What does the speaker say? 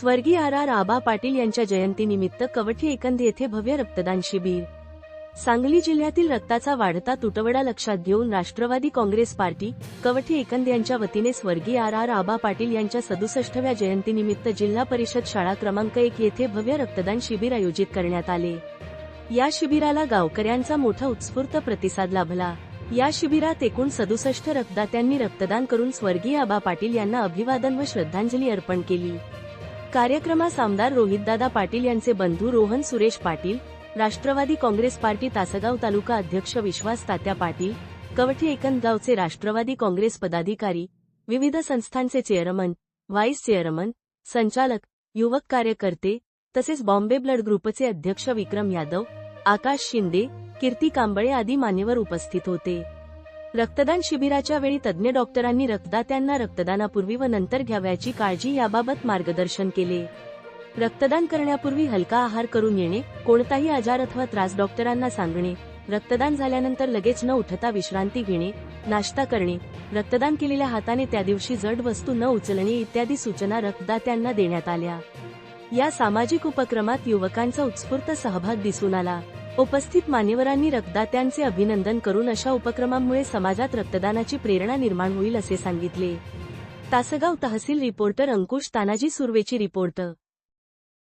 स्वर्गीय R R आबा पाटील यांच्या जयंतीनिमित्त कवठी एकंद येथे भव्य रक्तदान शिबिर. सांगली जिल्ह्यातील रक्ताचा वाढता तुटवडा लक्षात घेऊन राष्ट्रवादी काँग्रेस पार्टी कवठी एकंद यांच्या वतीने स्वर्गीय आर आर आबा पाटील यांच्या सदुसष्टव्या जयंतीनिमित्त जिल्हा परिषद शाळा क्रमांक एक येथे भव्य रक्तदान शिबिर आयोजित करण्यात आले. या शिबिराला गावकऱ्यांचा मोठा उत्स्फूर्त प्रतिसाद लाभला. या शिबिरात एकूण सदुसष्ट रक्तदात्यांनी रक्तदान करून स्वर्गीय आबा पाटील यांना अभिवादन व श्रद्धांजली अर्पण केली. कार्यक्रमास आमदार रोहितदादा पाटील यांचे बंधू रोहन सुरेश पाटील राष्ट्रवादी काँग्रेस पार्टी तासगाव तालुका अध्यक्ष विश्वास तात्या पाटील कवठी एकंदगावचे राष्ट्रवादी काँग्रेस पदाधिकारी विविध संस्थांचे चेअरमन व्हाईस चेअरमन संचालक युवक कार्यकर्ते तसेच बॉम्बे ब्लड ग्रुपचे अध्यक्ष विक्रम यादव आकाश शिंदे कीर्ती कांबळे आदी मान्यवर उपस्थित होते. रक्तदान शिबिराच्या वेळी तज्ज्ञ डॉक्टरांनी रक्तदात्यांना रक्तदानापूर्वी व नंतर घ्यावयाची काळजी याबाबत मार्गदर्शन केले. रक्तदान करण्यापूर्वी हलका आहार करून येणे कोणताही आजार अथवा त्रास डॉक्टरांना सांगणे रक्तदान झाल्यानंतर लगेच न उठता विश्रांती घेणे नाश्ता करणे रक्तदान केलेल्या हाताने त्या दिवशी जड वस्तू न उचलणे इत्यादी सूचना रक्तदात्यांना देण्यात आल्या. या सामाजिक उपक्रमात युवकांचा उत्स्फूर्त सहभाग दिसून आला. उपस्थित मान्यवरांनी रक्तदात्यांचे अभिनंदन करून अशा उपक्रमांमुळे समाजात रक्तदानाची प्रेरणा निर्माण होईल असे सांगितले. तासगाव तहसील रिपोर्टर अंकुश तानाजी सुर्वेची रिपोर्टर